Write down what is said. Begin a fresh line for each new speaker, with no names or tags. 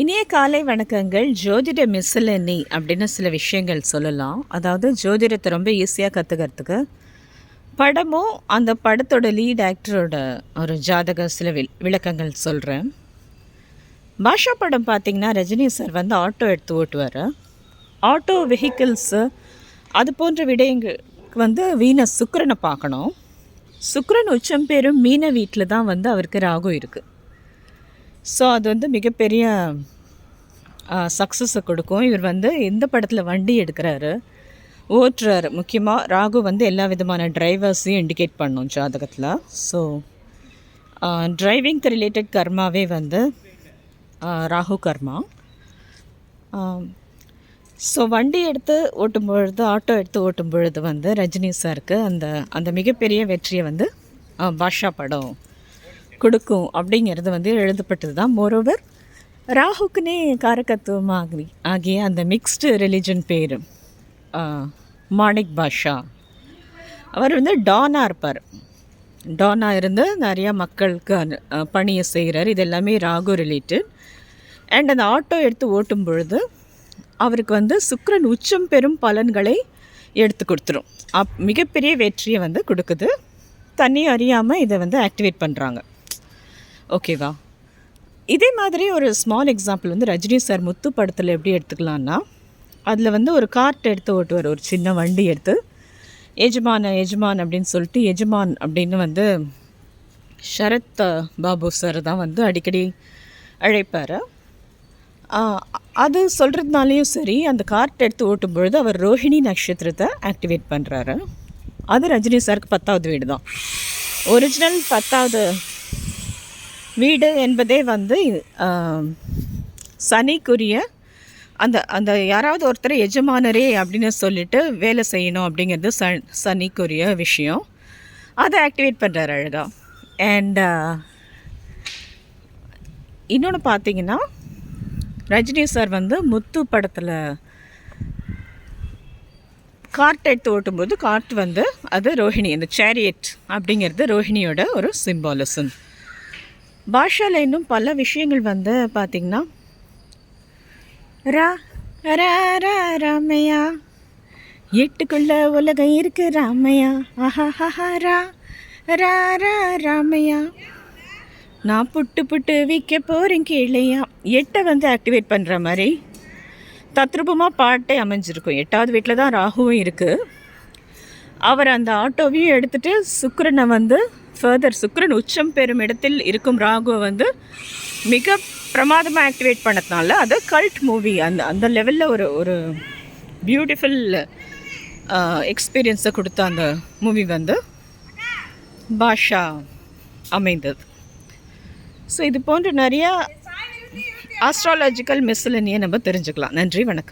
இனிய காலை வணக்கங்கள். ஜோதிட மிஸ்லனி அப்படின்னு சில விஷயங்கள் சொல்லலாம். அதாவது ஜோதிடத்தை ரொம்ப ஈஸியாக கற்றுக்கிறதுக்கு படமும் அந்த படத்தோட லீட் ஆக்டரோட ஒரு ஜாதக சில வி விளக்கங்கள் சொல்கிறேன் பாஷா படம் பார்த்திங்கன்னா ரஜினி சார் வந்து ஆட்டோ எடுத்து ஓட்டுவார். ஆட்டோ வெஹிக்கிள்ஸு அது போன்ற விடயங்களுக்கு வந்து வீண சுக்கரனை பார்க்கணும். சுக்கரன் உச்சம் பேரும் மீன வீட்டில் தான் வந்து அவருக்கு ராகு இருக்குது ஸோ அது வந்து மிகப்பெரிய சக்ஸஸை கொடுக்கும். இவர் வந்து இந்த படத்தில் வண்டி எடுக்கிறாரு. ஓட்டுறாரு. முக்கியமாக ராகு வந்து எல்லா விதமான டிரைவர்ஸையும் இண்டிகேட் பண்ணும் ஜாதகத்தில். ஸோ டிரைவிங்க்கு ரிலேட்டட் கர்மாவே வந்து ராகு கர்மா. ஸோ வண்டி எடுத்து ஓட்டும் பொழுது ஆட்டோ எடுத்து ஓட்டும் பொழுது வந்து ரஜினி சாருக்கு அந்த அந்த மிகப்பெரிய வெற்றியை வந்து பாஷா படம். கொடுக்கும் அப்படிங்கிறது வந்து எழுதப்பட்டது தான் மோரோவர் ராகுக்குனே காரகத்துவம் ஆகி ஆகிய அந்த மிக்ஸ்டு ரிலிஜன் பேர் மாணிக் பாஷா. அவர் வந்து டானாக இருப்பார். டானாக இருந்து நிறையா மக்களுக்கு அனு- பணியை செய்கிறார் இது எல்லாமே ராகு ரிலேட்டட் அண்ட் அந்த ஆட்டோ எடுத்து ஓட்டும் பொழுது அவருக்கு வந்து சுக்கரன் உச்சம் பெறும் பலன்களை எடுத்து கொடுத்துரும். அப் மிகப்பெரிய வெற்றியை வந்து கொடுக்குது. தண்ணி அறியாமல் இதை வந்து ஆக்டிவேட் பண்ணுறாங்க ஓகேவா இதே மாதிரி ஒரு ஸ்மால் எக்ஸாம்பிள் வந்து ரஜினி சார் முத்து படத்தில் எப்படி எடுத்துக்கலான்னா அதில் வந்து ஒரு கார்ட் எடுத்து ஓட்டுவார். ஒரு சின்ன வண்டி எடுத்து எஜமான் எஜமான் அப்படின்னு சொல்லிட்டு எஜமான் அப்படின்னு வந்து சரத் பாபு சார் தான் வந்து அடிக்கடி அழைப்பார். அது சொல்கிறதுனாலையும் சரி அந்த கார்ட் எடுத்து ஓட்டும் பொழுது அவர் ரோஹிணி நட்சத்திரத்தை ஆக்டிவேட் பண்ணுறாரு அது ரஜினி சாருக்கு பத்தாவது வீடு தான் ஒரிஜினல் பத்தாவது வீடு என்பதே வந்து சனிக்குரிய அந்த அந்த யாராவது ஒருத்தர் எஜமானரே அப்படின்னு சொல்லிட்டு வேலை செய்யணும் அப்படிங்கிறது ச சனிக்குரிய விஷயம். அதை ஆக்டிவேட் பண்ணுறாரு அழகா. அண்ட் இன்னொன்று பார்த்தீங்கன்னா ரஜினி சார் வந்து முத்து படத்தில் கார்ட் எடுத்து ஓட்டும்போது கார்ட் வந்து அது ரோஹிணி அந்த சேரியட் அப்படிங்கிறது ரோஹிணியோட ஒரு சிம்பாலிசம் பாஷாவில் இன்னும் பல விஷயங்கள் வந்து பார்த்திங்கன்னா ரா ரா ரா ராமையா. எட்டுக்குள்ள உலகம் இருக்கு ராமையா. ஆஹா ரா ரா ரா ராமையா. நான் புட்டு புட்டு விற்க போகிறேன் கீழேயா எட்டை வந்து ஆக்டிவேட் பண்ணுற மாதிரி. தத்ரூபமாக பாட்டே அமைஞ்சிருக்கும். எட்டாவது வீட்டில் தான் ராகுவும் இருக்குது அவர் அந்த ஆட்டோவையும் எடுத்துகிட்டு சுக்கரனை வந்து ஃபர்தர் சுக்கரன் உச்சம் பெறும் இடத்தில் இருக்கும் ராகுவை வந்து மிக பிரமாதமாக ஆக்டிவேட் பண்ணதுனால அது கல்ட் மூவி அந்த அந்த லெவலில் ஒரு ஒரு பியூட்டிஃபுல் எக்ஸ்பீரியன்ஸை கொடுத்த அந்த மூவி வந்து பாஷா அமைந்தது. ஸோ இது போன்ற நிறையா ஆஸ்ட்ராலஜிக்கல் மிஸ்லனியை நம்ம தெரிஞ்சுக்கலாம். நன்றி வணக்கம்.